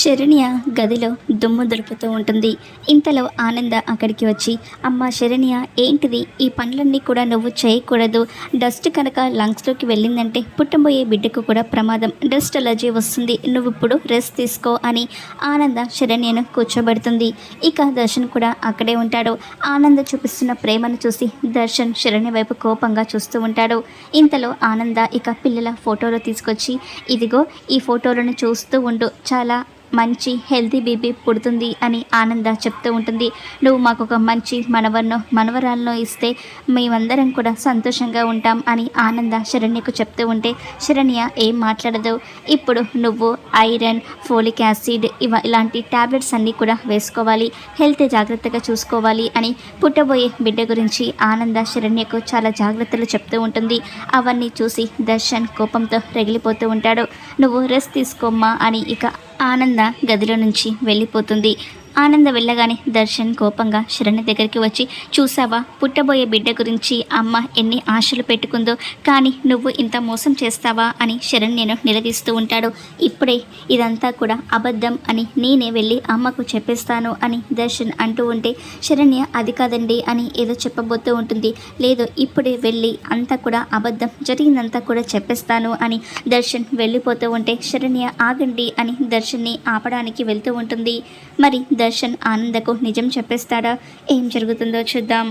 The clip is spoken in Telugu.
శరణ్య గదిలో దుమ్ము దులుపుతూ ఉంటుంది. ఇంతలో ఆనంద అక్కడికి వచ్చి అమ్మ శరణ్య ఏంటిది? ఈ పనులన్నీ కూడా నువ్వు చేయకూడదు. డస్ట్ కనుక లంగ్స్లోకి వెళ్ళిందంటే పుట్టబోయే బిడ్డకు కూడా ప్రమాదం. డస్ట్ అలర్జీ వస్తుంది. నువ్వు ఇప్పుడు రెస్ట్ తీసుకో అని ఆనంద శరణ్యను కూర్చోబెడుతుంది. ఇక దర్శన్ కూడా అక్కడే ఉంటాడు. ఆనంద చూపిస్తున్న ప్రేమను చూసి దర్శన్ శరణ్య వైపు కోపంగా చూస్తూ ఉంటాడు. ఇంతలో ఆనంద ఇక పిల్లల ఫోటోలు తీసుకొచ్చి ఇదిగో ఈ ఫోటోలను చూస్తూ ఉండు. చాలా మంచి హెల్తీ బేబీ పుడుతుంది అని ఆనంద చెప్తూ ఉంటుంది. నువ్వు మాకు ఒక మంచి మనవన్నో మనవరాలను ఇస్తే మేమందరం కూడా సంతోషంగా ఉంటాం అని ఆనంద శరణ్యకు చెప్తూ ఉంటే శరణ్య ఏం మాట్లాడదు. ఇప్పుడు నువ్వు ఐరన్ ఫోలిక్ యాసిడ్ ఇవ ఇలాంటి టాబ్లెట్స్ అన్నీ కూడా వేసుకోవాలి. హెల్త్ జాగ్రత్తగా చూసుకోవాలి అని పుట్టబోయే బిడ్డ గురించి ఆనంద శరణ్యకు చాలా జాగ్రత్తలు చెప్తూ ఉంటుంది. అవన్నీ చూసి దర్శన్ కోపంతో రగిలిపోతూ ఉంటాడు. నువ్వు రెస్ట్ తీసుకోమ్మా అని ఇక ఆనంద గదిలో నుంచి వెళ్ళిపోతుంది. ఆనంద వెళ్ళగానే దర్శన్ కోపంగా శరణ్య దగ్గరికి వచ్చి చూసావా పుట్టబోయే బిడ్డ గురించి అమ్మ ఎన్ని ఆశలు పెట్టుకుందో కానీ నువ్వు ఇంత మోసం చేస్తావా? అని శరణ్యను నిలదీస్తూ ఉంటాడు. ఇప్పుడే ఇదంతా కూడా అబద్ధం అని నేనే వెళ్ళి అమ్మకు చెప్పేస్తాను అని దర్శన్ అంటూ ఉంటే శరణ్య అది కాదండి అని ఏదో చెప్పబోతూ ఉంటుంది. లేదు ఇప్పుడే వెళ్ళి అంతా కూడా అబద్ధం జరిగిందంతా కూడా చెప్పేస్తాను అని దర్శన్ వెళ్ళిపోతూ ఉంటే శరణ్య ఆగండి అని దర్శన్ని ఆపడానికి వెళ్తూ ఉంటుంది. మరి దర్శన్ ఆనందకు నిజం చెప్పేస్తాడా? ఏం జరుగుతుందో చూద్దాం.